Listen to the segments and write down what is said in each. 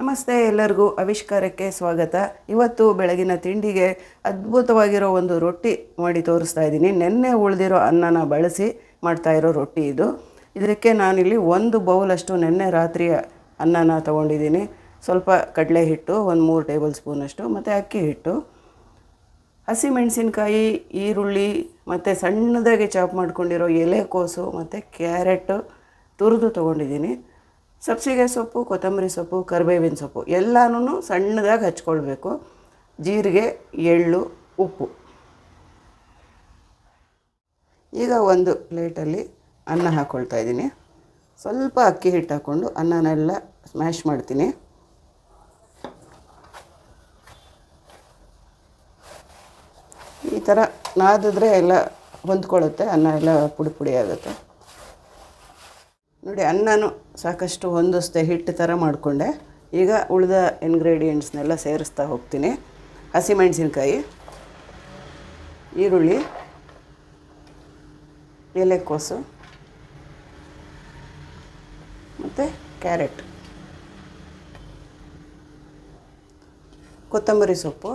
ನಮಸ್ತೆ ಎಲ್ಲರಿಗೂ ಆವಿಷ್ಕಾರಕ್ಕೆ ಸ್ವಾಗತ. ಇವತ್ತು ಬೆಳಗಿನ ತಿಂಡಿಗೆ ಅದ್ಭುತವಾಗಿರೋ ಒಂದು ರೊಟ್ಟಿ ಮಾಡಿ ತೋರಿಸ್ತಾ ಇದ್ದೀನಿ. ನೆನ್ನೆ ಉಳಿದಿರೋ ಅನ್ನನ ಬಳಸಿ ಮಾಡ್ತಾ ಇರೋ ರೊಟ್ಟಿ ಇದು. ಇದಕ್ಕೆ ನಾನಿಲ್ಲಿ ಒಂದು ಬೌಲಷ್ಟು ನೆನ್ನೆ ರಾತ್ರಿಯ ಅನ್ನನ ತೊಗೊಂಡಿದ್ದೀನಿ. ಸ್ವಲ್ಪ ಕಡಲೆ ಹಿಟ್ಟು, ಒಂದು ಮೂರು ಟೇಬಲ್ ಸ್ಪೂನಷ್ಟು ಮತ್ತು ಅಕ್ಕಿ ಹಿಟ್ಟು. ಹಸಿಮೆಣಸಿನ್ಕಾಯಿ ಈರುಳ್ಳಿ, ಮತ್ತು ಸಣ್ಣದಾಗಿ ಚಾಪ್ ಮಾಡ್ಕೊಂಡಿರೋ ಎಲೆಕೋಸು ಮತ್ತು ಕ್ಯಾರೆಟು ತುರಿದು ತೊಗೊಂಡಿದ್ದೀನಿ. ಸಬ್ಸಿಗೆ ಸೊಪ್ಪು, ಕೊತ್ತಂಬರಿ ಸೊಪ್ಪು, ಕರಿಬೇವಿನ ಸೊಪ್ಪು ಎಲ್ಲನೂ ಸಣ್ಣದಾಗಿ ಹಚ್ಕೊಳ್ಬೇಕು. ಜೀರಿಗೆ, ಎಳ್ಳು, ಉಪ್ಪು. ಈಗ ಒಂದು ಪ್ಲೇಟಲ್ಲಿ ಅನ್ನ ಹಾಕ್ಕೊಳ್ತಾ ಇದ್ದೀನಿ. ಸ್ವಲ್ಪ ಅಕ್ಕಿ ಹಿಟ್ಟು ಹಾಕ್ಕೊಂಡು ಅನ್ನನೆಲ್ಲ ಸ್ಮ್ಯಾಶ್ ಮಾಡ್ತೀನಿ. ಈ ಥರ ನಾದಿದ್ರೆ ಎಲ್ಲ ಹೊಂದ್ಕೊಳ್ಳುತ್ತೆ, ಅನ್ನ ಎಲ್ಲ ಪುಡಿ ಪುಡಿ ಆಗುತ್ತೆ. ನೋಡಿ, ಅನ್ನನೂ ಸಾಕಷ್ಟು ಹೊಂದಿಸ್ದೆ, ಹಿಟ್ಟು ಥರ ಮಾಡಿಕೊಂಡೆ. ಈಗ ಉಳಿದ ಇಂಗ್ರೀಡಿಯೆಂಟ್ಸ್ನೆಲ್ಲ ಸೇರಿಸ್ತಾ ಹೋಗ್ತೀನಿ. ಹಸಿಮೆಣಸಿನ್ಕಾಯಿ ಈರುಳ್ಳಿ, ಎಲೆಕೋಸು, ಮತ್ತು ಕ್ಯಾರೆಟ್. ಕೊತ್ತಂಬರಿ ಸೊಪ್ಪು,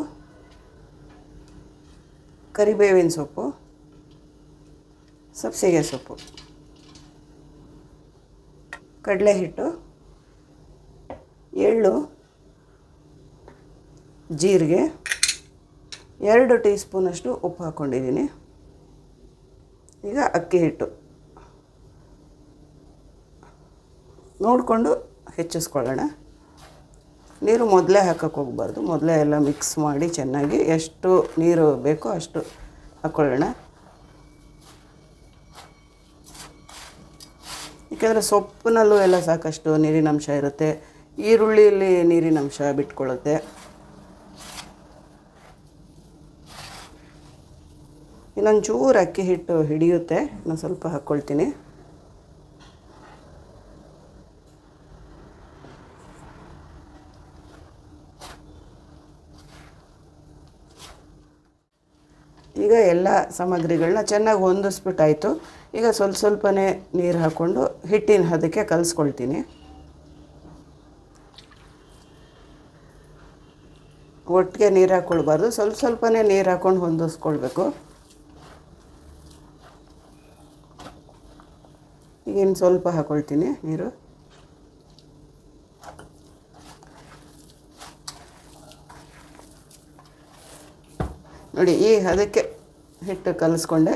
ಕರಿಬೇವಿನ ಸೊಪ್ಪು ಸಬ್ಸಿಗೆ ಸೊಪ್ಪು. ಕಡಲೆ ಹಿಟ್ಟು ಎಳ್ಳು, ಜೀರಿಗೆ, ಎರಡು ಟೀ ಸ್ಪೂನಷ್ಟು ಉಪ್ಪು ಹಾಕ್ಕೊಂಡಿದ್ದೀನಿ. ಈಗ ಅಕ್ಕಿ ಹಿಟ್ಟು ನೋಡಿಕೊಂಡು ಹೆಚ್ಚಿಸ್ಕೊಳ್ಳೋಣ. ನೀರು ಮೊದಲೇ ಹಾಕಕ್ಕೆ ಹೋಗಬಾರ್ದು. ಮೊದಲೇ ಎಲ್ಲ ಮಿಕ್ಸ್ ಮಾಡಿ ಚೆನ್ನಾಗಿ ಎಷ್ಟು ನೀರು ಬೇಕೋ ಅಷ್ಟು ಹಾಕ್ಕೊಳ್ಳೋಣ. ಏಕೆಂದರೆ ಸೊಪ್ಪಿನಲ್ಲೂ ಎಲ್ಲ ಸಾಕಷ್ಟು ನೀರಿನಂಶ ಇರುತ್ತೆ. ಈರುಳ್ಳಿಯಲ್ಲಿ ನೀರಿನಂಶ ಬಿಟ್ಕೊಳ್ಳುತ್ತೆ. ಇನ್ನೊಂದು ಚೂರು ಅಕ್ಕಿ ಹಿಟ್ಟು ಹಿಡಿಯುತ್ತೆ. ನಾನು ಸ್ವಲ್ಪ ಹಾಕ್ಕೊಳ್ತೀನಿ. ಈಗ ಎಲ್ಲ ಸಾಮಗ್ರಿಗಳನ್ನ ಚೆನ್ನಾಗಿ ಹೊಂದಿಸ್ಬಿಟ್ಟಾಯಿತು. ಈಗ ಸ್ವಲ್ಪ ಸ್ವಲ್ಪನೇ ನೀರು ಹಾಕ್ಕೊಂಡು ಹಿಟ್ಟಿನ ಹದಕ್ಕೆ ಕಲಿಸ್ಕೊಳ್ತೀನಿ. ಒಟ್ಟಿಗೆ ನೀರು ಹಾಕ್ಕೊಳ್ಬಾರ್ದು. ಸ್ವಲ್ಪ ಸ್ವಲ್ಪನೇ ನೀರು ಹಾಕ್ಕೊಂಡು ಹೊಂದಿಸ್ಕೊಳ್ಬೇಕು. ಈಗ ಇನ್ನು ಸ್ವಲ್ಪ ಹಾಕ್ಕೊಳ್ತೀನಿ ನೀರು. ನೋಡಿ, ಈ ಹದಕ್ಕೆ ಹಿಟ್ಟು ಕಲಿಸ್ಕೊಂಡೆ.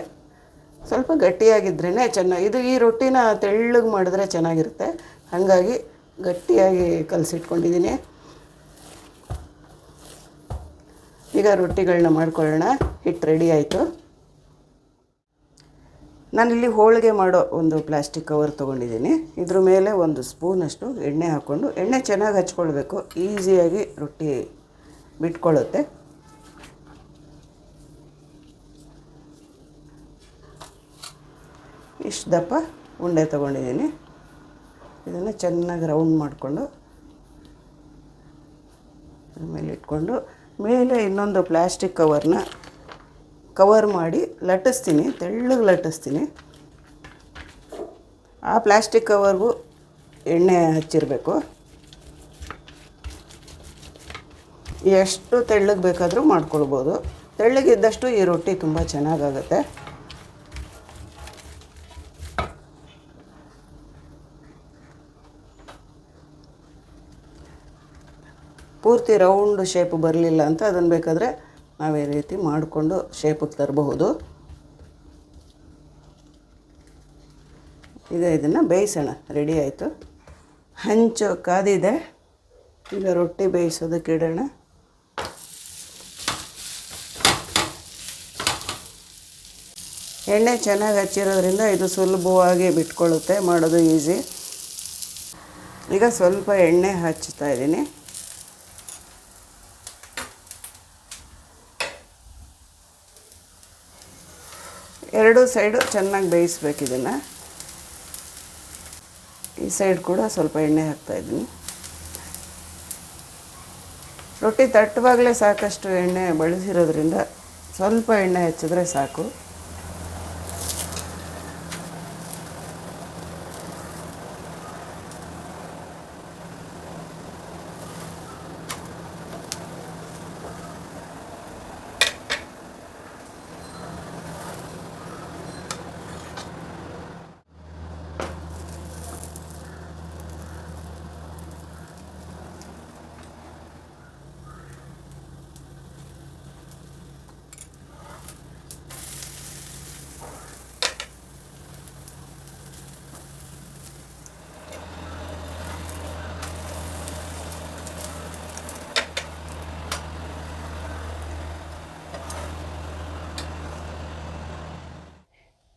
ಸ್ವಲ್ಪ ಗಟ್ಟಿಯಾಗಿದ್ರೇ ಚೆನ್ನಾಗಿ ಇದು ಈ ರೊಟ್ಟಿನ ತೆಳ್ಳಗೆ ಮಾಡಿದ್ರೆ ಚೆನ್ನಾಗಿರುತ್ತೆ. ಹಾಗಾಗಿ ಗಟ್ಟಿಯಾಗಿ ಕಲಸಿಟ್ಕೊಂಡಿದ್ದೀನಿ ಈಗ ರೊಟ್ಟಿಗಳನ್ನ ಮಾಡ್ಕೊಳ್ಳೋಣ. ಹಿಟ್ಟು ರೆಡಿ ಆಯಿತು. ನಾನಿಲ್ಲಿ ಹೋಳಿಗೆ ಮಾಡೋ ಒಂದು ಪ್ಲಾಸ್ಟಿಕ್ ಕವರ್ ತೊಗೊಂಡಿದ್ದೀನಿ ಇದ್ರ ಮೇಲೆ ಒಂದು ಸ್ಪೂನಷ್ಟು ಎಣ್ಣೆ ಹಾಕ್ಕೊಂಡು, ಎಣ್ಣೆ ಚೆನ್ನಾಗಿ ಹಚ್ಕೊಳ್ಬೇಕು. ಈಸಿಯಾಗಿ ರೊಟ್ಟಿ ಬಿಟ್ಕೊಳ್ಳುತ್ತೆ ಇಷ್ಟು ದಪ್ಪ ಉಂಡೆ ತೊಗೊಂಡಿದ್ದೀನಿ. ಇದನ್ನು ಚೆನ್ನಾಗಿ ರೌಂಡ್ ಮಾಡಿಕೊಂಡು, ಮೇಲೆ ಇಟ್ಕೊಂಡು, ಮೇಲೆ ಇನ್ನೊಂದು ಪ್ಲ್ಯಾಸ್ಟಿಕ್ ಕವರ್ನ ಕವರ್ ಮಾಡಿ ಲಟ್ಟಿಸ್ತೀನಿ, ತೆಳ್ಳಗೆ ಲಟ್ಟಿಸ್ತೀನಿ. ಆ ಪ್ಲ್ಯಾಸ್ಟಿಕ್ ಕವರ್ಗೂ ಎಣ್ಣೆ ಹಚ್ಚಿರಬೇಕು. ಎಷ್ಟು ತೆಳ್ಳಗೆ ಬೇಕಾದರೂ ಮಾಡ್ಕೊಳ್ಬೋದು. ತೆಳ್ಳಗಿದ್ದಷ್ಟು ಈ ರೊಟ್ಟಿ ತುಂಬ ಚೆನ್ನಾಗಾಗುತ್ತೆ. ಪೂರ್ತಿ ರೌಂಡ್ ಶೇಪ್ ಬರಲಿಲ್ಲ ಅಂತ ಅದನ್ನು ಬೇಕಾದರೆ ನಾವು ಈ ರೀತಿ ಮಾಡಿಕೊಂಡು ಶೇಪಿಗೆ ತರಬಹುದು. ಈಗ ಇದನ್ನು ಬೇಯಿಸೋಣ. ರೆಡಿ ಆಯಿತು. ಹಂಚು ಕಾದಿದೆ. ಈಗ ರೊಟ್ಟಿ ಬೇಯಿಸೋದಕ್ಕೆ ಇಡೋಣ. ಎಣ್ಣೆ ಚೆನ್ನಾಗಿ ಹಚ್ಚಿರೋದ್ರಿಂದ ಇದು ಸುಲಭವಾಗಿ ಬಿಟ್ಕೊಳ್ಳುತ್ತೆ, ಮಾಡೋದು ಈಸಿ. ಈಗ ಸ್ವಲ್ಪ ಎಣ್ಣೆ ಹಚ್ತಾ ಇದ್ದೀನಿ. ಎರಡು ಸೈಡು ಚೆನ್ನಾಗಿ ಬೇಯಿಸ್ಬೇಕು ಇದನ್ನು. ಈ ಸೈಡ್ ಕೂಡ ಸ್ವಲ್ಪ ಎಣ್ಣೆ ಹಾಕ್ತಾಯಿದ್ದೀನಿ ರೊಟ್ಟಿ ತಟ್ಟುವಾಗಲೇ ಸಾಕಷ್ಟು ಎಣ್ಣೆ ಬಳಸಿರೋದ್ರಿಂದ ಸ್ವಲ್ಪ ಎಣ್ಣೆ ಹಚ್ಚಿದ್ರೆ ಸಾಕು.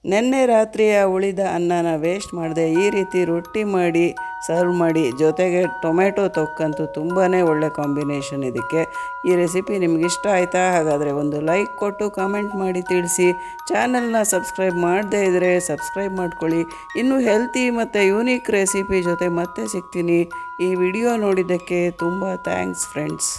ನಿನ್ನೆ ರಾತ್ರಿಯ ಉಳಿದ ಅನ್ನನ ವೇಸ್ಟ್ ಮಾಡದೆ ಈ ರೀತಿ ರೊಟ್ಟಿ ಮಾಡಿ ಸರ್ವ್ ಮಾಡಿ, ಜೊತೆಗೆ ಟೊಮೆಟೊ ತೊಕ್ಕಂತೂ ತುಂಬಾ ಒಳ್ಳೆ ಕಾಂಬಿನೇಷನ್ ಇದಕ್ಕೆ. ಈ ರೆಸಿಪಿ ನಿಮ್ಗೆ ಇಷ್ಟ ಆಯಿತಾ? ಹಾಗಾದರೆ ಒಂದು ಲೈಕ್ ಕೊಟ್ಟು ಕಾಮೆಂಟ್ ಮಾಡಿ ತಿಳಿಸಿ. ಚಾನಲ್ನ ಸಬ್ಸ್ಕ್ರೈಬ್ ಮಾಡದೇ ಇದ್ದರೆ ಸಬ್ಸ್ಕ್ರೈಬ್ ಮಾಡ್ಕೊಳ್ಳಿ. ಇನ್ನೂ ಹೆಲ್ತಿ ಮತ್ತು ಯೂನಿಕ್ ರೆಸಿಪಿ ಜೊತೆ ಮತ್ತೆ ಸಿಗ್ತೀನಿ. ಈ ವಿಡಿಯೋ ನೋಡಿದ್ದಕ್ಕೆ ತುಂಬ ಥ್ಯಾಂಕ್ಸ್ ಫ್ರೆಂಡ್ಸ್